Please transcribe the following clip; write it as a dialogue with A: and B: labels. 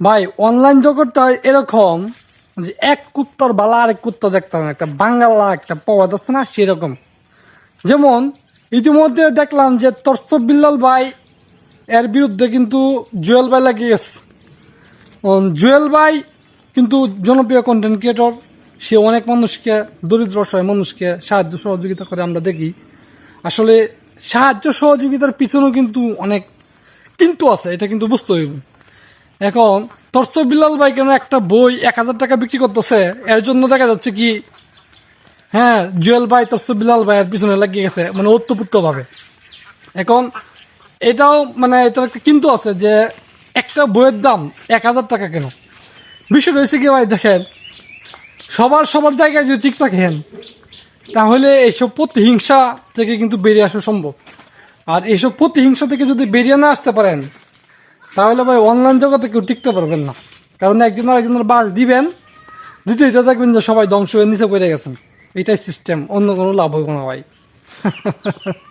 A: ভাই অনলাইন জগৎটা এরকম যে এক কুত্তার বালা আরেক কুত্তা দেখতাম একটা বাঙ্গালা একটা পাওয়া যাচ্ছে না, সেরকম। যেমন ইতিমধ্যে দেখলাম যে তর্স বিল্লাল ভাই, এর বিরুদ্ধে কিন্তু জুয়েল ভাই লাগিয়ে গেছে। জুয়েল ভাই কিন্তু জনপ্রিয় কন্টেন্ট ক্রিয়েটর সে অনেক মানুষকে, দরিদ্র অসহায় মানুষকে সাহায্য সহযোগিতা করে আমরা দেখি। আসলে সাহায্য সহযোগিতার পিছনেও কিন্তু অনেক কিন্তু আছে, এটা কিন্তু বুঝতে হইব। এখন, তর্স বিলাল ভাই কেন একটা বই এক হাজার টাকা বিক্রি করতেছে? এর জন্য দেখা যাচ্ছে কি হ্যাঁ জুয়েল ভাই, তর্স বিল্লাল ভাইয়ের পিছনে লাগিয়ে গেছে মানে ওতপ্রুত ভাবে এখন, এটাও মানে এটা একটা কিন্তু আছে যে, একটা বইয়ের দাম এক হাজার টাকা কেন? বিষয় হয়েছে কি ভাই, দেখেন, সবার সবার জায়গায় যদি ঠিক থাকেন, তাহলে এইসব প্রতিহিংসা থেকে কিন্তু বেরিয়ে আসা সম্ভব। আর এইসব প্রতিহিংসা থেকে যদি বেরিয়ে না আসতে পারেন তাহলে ভাই অনলাইন জগতে কেউ টিকতে পারবেন না। কারণ একজন আরেকজনের বাস দিবেন দিতে দিতে দেখবেন যে সবাই ধ্বংস হয়ে নিচে পড়ে গেছেন। এটাই সিস্টেম অন্য কোনো লাভ হবে না ভাই।